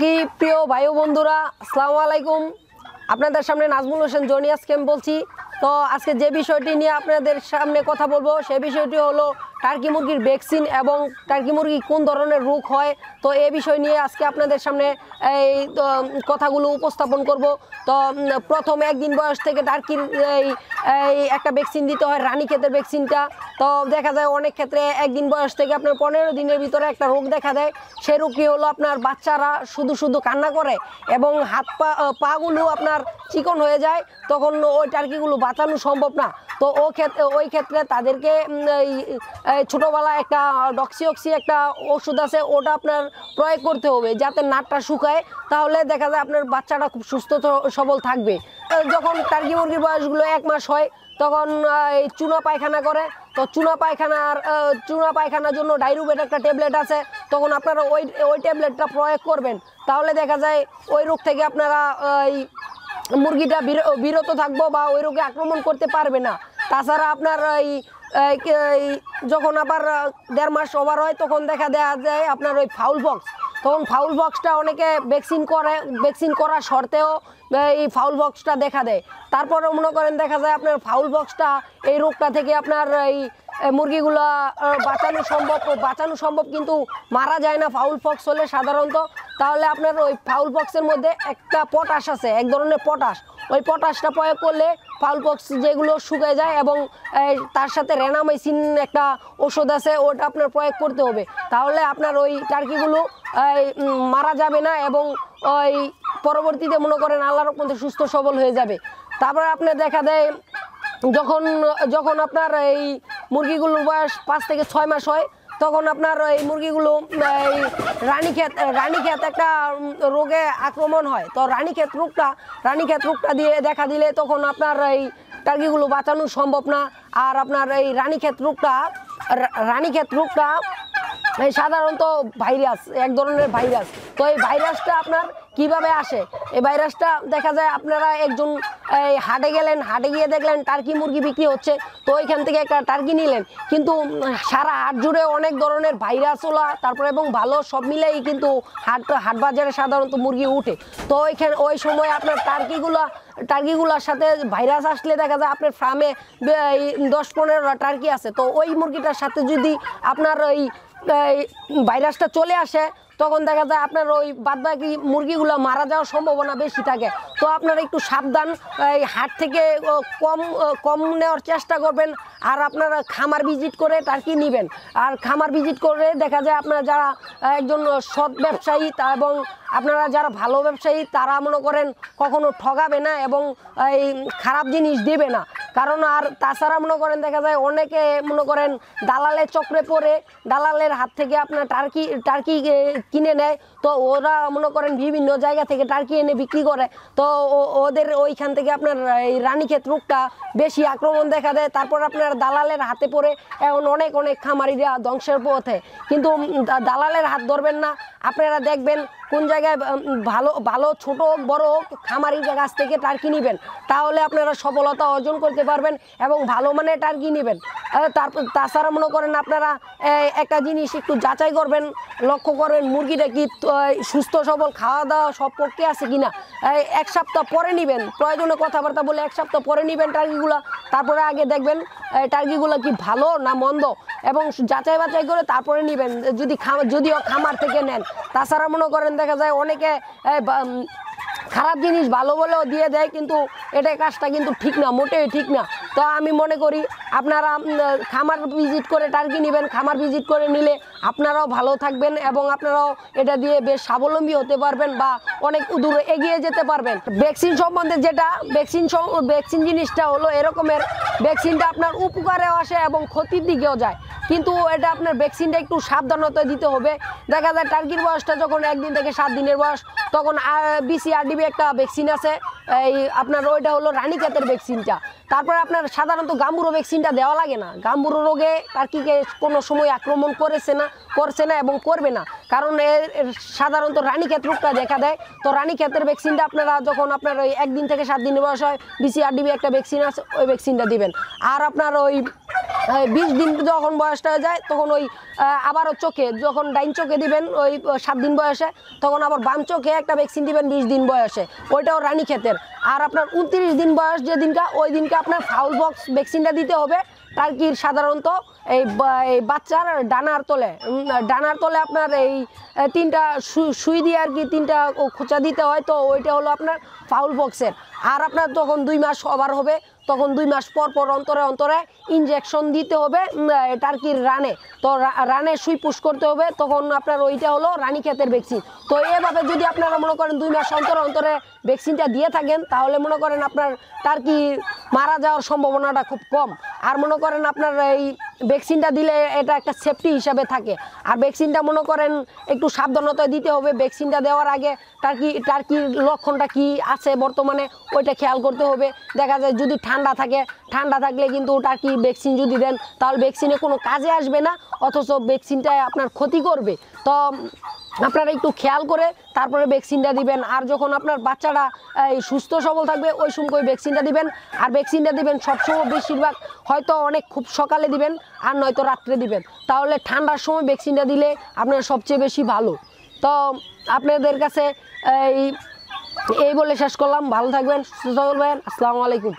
কি প্রিয় ভাই বন্ধুরা আসসালামু আলাইকুম। আপনাদের সামনে নাজমুল হোসেন জনিয়াস কেম বলছি তো আজকে যে বিষয়টি নিয়ে আপনাদের সামনে কথা বলব, সে বিষয়টি হলো টার্কি মুরগির ভ্যাকসিন এবং টার্কি মুরগি কোন ধরনের রোগ হয়। তো এ বিষয় নিয়ে আজকে আপনাদের সামনে এই কথাগুলো উপস্থাপন করব। তো প্রথম একদিন বয়স থেকে টার্কির এই একটা ভ্যাকসিন দিতে হয়, রানীক্ষেতের ভ্যাকসিনটা। তো দেখা যায় অনেক ক্ষেত্রে একদিন বয়স থেকে আপনার পনেরো দিনের ভিতরে একটা রোগ দেখা দেয়। সেই রোগটি হলো আপনার বাচ্চারা শুধু শুধু কান্না করে এবং হাত পা, পাগুলো আপনার চিকন হয়ে যায়। তখন ওই টার্কিগুলো বাঁচানো সম্ভব না। তো ও ক্ষেত্রে, ওই ক্ষেত্রে তাদেরকে ছোটোবেলায় একটা ডক্সিঅক্সি একটা ওষুধ আছে, ওটা আপনার প্রয়োগ করতে হবে যাতে নাটটা শুকায়, তাহলে দেখা যায় আপনার বাচ্চাটা খুব সুস্থ সবল থাকবে। যখন টার্কি মুরগির বয়সগুলো এক মাস হয়, তখন এই চুনা পায়খানা করে। তো চুনা পায়খানার চুনা পায়খানার জন্য ডাইরুবেট একটা ট্যাবলেট আছে, তখন আপনারা ওই ওই ট্যাবলেটটা প্রয়োগ করবেন। তাহলে দেখা যায় ওই রোগ থেকে আপনারা এই মুরগিটা বির- বিরত থাকব বা ওই রোগে আক্রমণ করতে পারবে না। তাছাড়া আপনার এই যখন আবার দেড় মাস ওভার হয়, তখন দেখা দেওয়া যায় আপনার ওই ফাউল বক্স তখন ফাউল বক্সটা অনেকে ভ্যাকসিন করে ভ্যাকসিন করা সত্ত্বেও, এই ফাউল বক্সটা দেখা দেয়। তারপরে মনে করেন দেখা যায় আপনার ফাউল বক্সটা এই রোগটা থেকে আপনার এই মুরগিগুলা বাঁচানো সম্ভব। বাঁচানো সম্ভব কিন্তু মারা যায় না ফাউল বক্স হলে সাধারণত। তাহলে আপনার ওই ফাউল বক্সের মধ্যে একটা পটাশ আছে, এক ধরনের পটাশ ওই পটাশটা প্রয়োগ করলে ফাউল বক্স যেগুলো শুকিয়ে যায় এবং তার সাথে রেনামাইসিন একটা ওষুধ আছে, ওটা আপনার প্রয়োগ করতে হবে। তাহলে আপনার ওই টার্কিগুলো মারা যাবে না এবং ওই পরবর্তীতে মনে করেন আল্লাহর মধ্যে সুস্থ সবল হয়ে যাবে। তারপর আপনার দেখা দেয়, যখন যখন আপনার এই মুরগিগুলোর বয়স পাঁচ থেকে ছয় মাস হয় তখন আপনার এই মুরগিগুলো, এই রানীক্ষেত রানীক্ষেত একটা রোগে আক্রমণ হয়। তো রানীক্ষেত রোগটা রানীক্ষেত রোগটা দিয়ে দেখা দিলে তখন আপনার এই টার্গিগুলো বাঁচানো সম্ভব না। আর আপনার এই রানীক্ষেত রোগটা রানীক্ষেত রোগটা, এই সাধারণত ভাইরাস, এক ধরনের ভাইরাস। তো এই ভাইরাসটা আপনার কীভাবে আসে? এই ভাইরাসটা দেখা যায় আপনারা একজন এই হাটে গেলেন, হাটে গিয়ে দেখলেন টার্কি মুরগি বিক্রি হচ্ছে, তো ওইখান থেকে একটা টার্কি নিলেন। কিন্তু সারা হাট জুড়ে অনেক ধরনের ভাইরাস ওলা, তারপরে এবং ভালো সব মিলেই কিন্তু হাট হাট বাজারে সাধারণত মুরগি উঠে। তো ওইখানে ওই সময় আপনার টার্কিগুলা, টার্কিগুলোর সাথে ভাইরাস আসলে দেখা যায় আপনার ফার্মে দশ পনেরোটা টার্কি আছে। তো ওই মুরগিটার সাথে যদি আপনার ওই ভাইরাসটা চলে আসে তখন দেখা যায় আপনার ওই বাদবাকি মুরগিগুলো মারা যাওয়ার সম্ভাবনা বেশি থাকে। তো আপনারা একটু সাবধান, এই হাট থেকে কম কম নেওয়ার চেষ্টা করবেন আর আপনারা খামার ভিজিট করে টার্কি নেবেন। আর খামার ভিজিট করে দেখা যায় আপনারা যারা একজন সৎ ব্যবসায়ী, তা এবং আপনারা যারা ভালো ব্যবসায়ী, তারা মনে করেন কখনো ঠগাবে না এবং, এই, খারাপ জিনিস দেবে না। কারণ আর তাছাড়া মনে করেন, দেখা যায় অনেকে মনে করেন দালালের চক্রে পড়ে, দালালের হাত থেকে আপনার টার্কি টার্কি কিনে নেয়। তো ওরা মনে করেন বিভিন্ন জায়গা থেকে টার্কি এনে বিক্রি করে। তো ওদের ওইখান থেকে আপনার এই রানীক্ষেত রোগটা বেশি আক্রমণ দেখা দেয়। তারপর আপনার দালালের হাতে পড়ে এখন অনেক অনেক খামারিরা ধ্বংসের পথে। কিন্তু দালালের হাত ধরবেন না। আপনারা দেখবেন কোন জায়গায় ভালো ভালো, ছোট হোক, বড় হোক, খামারির কাছ থেকে টার্কি নেবেন। তাহলে আপনারা সফলতা অর্জন করতে পারবেন এবং ভালো মানের টার্কি নেবেন। তারপর তাছাড়া মনে করেন আপনারা একটা জিনিস একটু যাচাই করবেন লক্ষ্য করবেন মুরগিটা কি সুস্থ সবল খাওয়া দাওয়া সব পক্ষে আছে কিনা। এই, এক সপ্তাহ পরে নেবেন প্রয়োজনে কথাবার্তা বলে এক সপ্তাহ পরে নেবেন টার্কিগুলো তারপরে আগে দেখবেন এই, টার্কিগুলো কি ভালো না মন্দ এবং যাচাই বাছাই করে তারপরে নেবেন যদি খামার যদিও খামার থেকে নেন। তাছাড়া মনে করেন দেখা যায় অনেকে খারাপ জিনিস ভালো বলেও দিয়ে দেয়, কিন্তু এটা কাজটা কিন্তু ঠিক না, মোটেই ঠিক না। তো আমি মনে করি, আপনারা খামার ভিজিট করে টার্কি নেবেন, খামার ভিজিট করে নিলে আপনারাও ভালো থাকবেন এবং আপনারাও এটা দিয়ে বেশ স্বাবলম্বী হতে পারবেন বা অনেক দূরে এগিয়ে যেতে পারবেন। ভ্যাকসিন সম্বন্ধে যেটা ভ্যাকসিন ভ্যাকসিন জিনিসটা হলো এরকমের ভ্যাকসিনটা আপনার উপকারেও আসে এবং ক্ষতির দিকেও যায়। কিন্তু এটা আপনার ভ্যাকসিনটা একটু সাবধানতা দিতে হবে। দেখা যায় টার্কির বয়সটা যখন একদিন থেকে সাত দিনের বয়স, তখন বিসিআরডিবি একটা ভ্যাকসিন আছে। এই আপনার ওইটা হলো রানীক্ষেতের ভ্যাকসিনটা তারপর আপনার সাধারণত গাম্বুরো ভ্যাকসিনটা দেওয়া লাগে না। গাম্বুরো রোগে টার্কিকে কোনো সময় আক্রমণ করেছে না, করছে না এবং করবে না। কারণ এর সাধারণত রানীক্ষেত রোগটা দেখা দেয়। তো রানীক্ষেতের ভ্যাকসিনটা আপনারা যখন আপনার ওই একদিন থেকে সাত দিনের বয়স হয় বিসিআরডিবি একটা ভ্যাকসিন আছে, ওই ভ্যাকসিনটা দিবেন। আর আপনার ওই বিশ দিন যখন বয়সটা হয়ে যায়, তখন ওই আবারও চোখে, যখন ডাইন চোখে দিবেন, ওই সাত দিন বয়সে, তখন আবার বাম চোখে একটা ভ্যাকসিন দিবেন বিশ দিন বয়সে। ওইটাও রানী ক্ষেতের। আর আপনার উনত্রিশ দিন বয়স যে দিনকা, ওই দিনকে আপনার ফাউল বক্স ভ্যাকসিনটা দিতে হবে। টার্কির সাধারণত এই এই বাচ্চার ডানার তলে ডানার তলে আপনার এই তিনটা সুই দিয়ে আর কি তিনটা খোঁচা দিতে হয়। তো ওইটা হলো আপনার ফাউল বক্সের আর আপনার যখন দুই মাস ওভার হবে তখন দুই মাস পর পর অন্তরে অন্তরে ইনজেকশন দিতে হবে টার্কির রানে। তো রানে সুই পুশ করতে হবে, তখন আপনার ওইটা হলো রানী ক্ষেতের ভ্যাকসিন তো এভাবে যদি আপনারা মনে করেন দুই মাস অন্তরে অন্তরে ভ্যাকসিনটা দিয়ে থাকেন, তাহলে মনে করেন আপনার টার্কি মারা যাওয়ার সম্ভাবনাটা খুব কম। আর মনে করেন আপনার এই ভ্যাকসিনটা দিলে এটা একটা সেফটি হিসাবে থাকে। আর ভ্যাকসিনটা মনে করেন একটু সাবধানতা দিতে হবে। ভ্যাকসিনটা দেওয়ার আগে টার্কি টার্কির লক্ষণটা কি আছে বর্তমানে ওইটা খেয়াল করতে হবে। দেখা যায় যদি ঠান্ডা থাকে, ঠান্ডা থাকলে কিন্তু টার্কি ভ্যাকসিন যদি দেন, তাহলে ভ্যাকসিনে কোনো কাজে আসবে না, অথচ ভ্যাকসিনটা আপনার ক্ষতি করবে। তো আপনারা একটু খেয়াল করে তারপরে ভ্যাকসিনটা দিবেন। আর যখন আপনার বাচ্চারা এই, সুস্থ সবল থাকবে ওই সময় ভ্যাকসিনটা দিবেন। আর ভ্যাকসিনটা দিবেন সবসময় বেশিরভাগ হয়তো অনেক খুব সকালে দিবেন আর নয়তো রাত্রে দিবেন। তাহলে ঠান্ডার সময় ভ্যাকসিনটা দিলে আপনার সবচেয়ে বেশি ভালো। তো আপনাদের কাছে এই এই বলে শেষ করলাম। ভালো থাকবেন সুস্থ থাকবেন আসসালামু আলাইকুম।